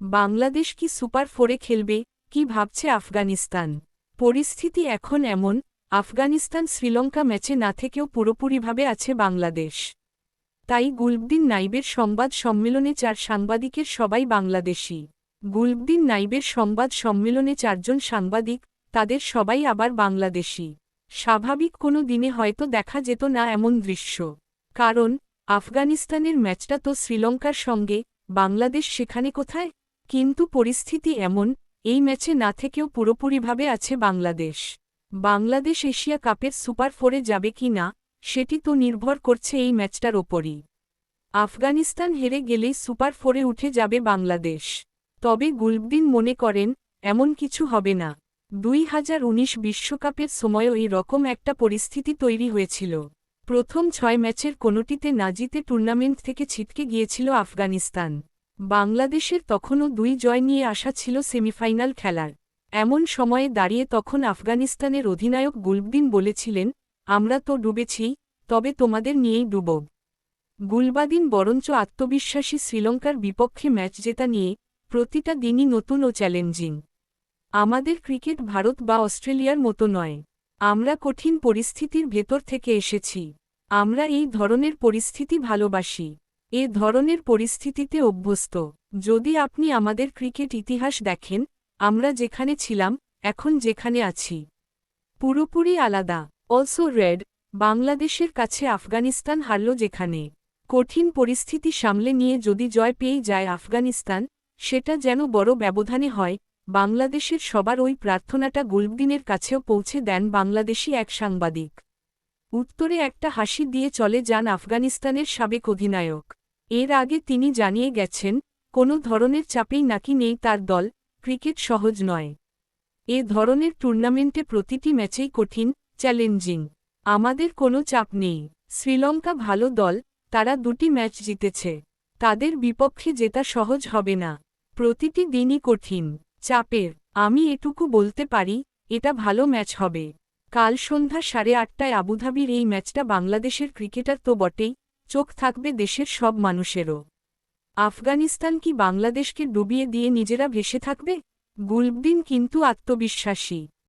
বাংলাদেশ কি সুপার ফোরে খেলবে, কি ভাবছে আফগানিস্তান? পরিস্থিতি এখন এমন, আফগানিস্তান শ্রীলঙ্কা ম্যাচে না থেকেও পুরোপুরিভাবে আছে বাংলাদেশ। তাই গুলবদিন নাইবের সংবাদ সম্মেলনে চার সাংবাদিকের সবাই বাংলাদেশি। গুলবদিন নাইবের সংবাদ সম্মেলনে চারজন সাংবাদিক, তাদের সবাই আবার বাংলাদেশি। স্বাভাবিক কোনো দিনে হয়তো দেখা যেত না এমন দৃশ্য। কারণ, আফগানিস্তানের ম্যাচটা তো শ্রীলঙ্কার সঙ্গে, বাংলাদেশ সেখানে কোথায়? কিন্তু পরিস্থিতি এমন, এই ম্যাচে না থেকেও পুরোপুরিভাবে আছে বাংলাদেশ। বাংলাদেশ এশিয়া কাপের সুপার ফোরে যাবে কি না, সেটি তো নির্ভর করছে এই ম্যাচটার ওপরই। আফগানিস্তান হেরে গেলেই সুপার ফোরে উঠে যাবে বাংলাদেশ। তবে গুলবদিন মনে করেন, এমন কিছু হবে না। দুই হাজার উনিশ বিশ্বকাপের সময়ও এই রকম একটা পরিস্থিতি তৈরি হয়েছিল। প্রথম ছয় ম্যাচের কোনোটিতে না জিতে টুর্নামেন্ট থেকে ছিটকে গিয়েছিল আফগানিস্তান। বাংলাদেশের তখনও দুই জয় নিয়ে আসা ছিল সেমিফাইনাল খেলার। এমন সময়ে দাঁড়িয়ে তখন আফগানিস্তানের অধিনায়ক গুলবদিন বলেছিলেন, আমরা তো ডুবেছি, তবে তোমাদের নিয়েই ডুবব গুলবাদিন বরঞ্চ আত্মবিশ্বাসী শ্রীলঙ্কার বিপক্ষে ম্যাচ জেতা নিয়ে প্রতিটা দিনই নতুন ও চ্যালেঞ্জিং। আমাদের ক্রিকেট ভারত বা অস্ট্রেলিয়ার মতো নয়। আমরা কঠিন পরিস্থিতির ভেতর থেকে এসেছি। আমরা এই ধরনের পরিস্থিতি ভালোবাসি। এ ধরনের পরিস্থিতিতে অভ্যস্ত। যদি আপনি আমাদের ক্রিকেট ইতিহাস দেখেন, আমরা যেখানে ছিলাম, এখন যেখানে আছি। পুরোপুরি আলাদা। অলসো রেড বাংলাদেশের কাছে আফগানিস্তান হারল যেখানে। কঠিন পরিস্থিতি সামলে নিয়ে যদি জয় পেয়েই যায় আফগানিস্তান, সেটা যেন বড় ব্যবধানে হয়, বাংলাদেশের সবার ওই প্রার্থনাটা গুলবদিনের কাছেও পৌঁছে দেন বাংলাদেশি এক সাংবাদিক। উত্তরে একটা হাসি দিয়ে চলে যান আফগানিস্তানের সাবেক অধিনায়ক। এর আগে তিনি জানিয়ে গেছেন, কোনো ধরনের চাপেই নাকি নেই তার দল, ক্রিকেট সহজ নয়। এ ধরনের টুর্নামেন্টে প্রতিটি ম্যাচেই কঠিন, চ্যালেঞ্জিং। আমাদের কোনো চাপ নেই। শ্রীলঙ্কা ভালো দল, তারা দুটি ম্যাচ জিতেছে। তাদের বিপক্ষে জেতা সহজ হবে না। প্রতিটি দিনই কঠিন, চাপের। আমি এটুকু বলতে পারি, এটা ভালো ম্যাচ হবে। কাল সন্ধ্যা সাড়ে আটটায় আবুধাবির এই ম্যাচটা বাংলাদেশের ক্রিকেটার তো বটেই চোখ থাকবে দেশের সব মানুষেরও। আফগানিস্তান কি বাংলাদেশকে ডুবিয়ে দিয়ে নিজেরা ভেসে থাকবে? গুলবদিন কিন্তু আত্মবিশ্বাসী।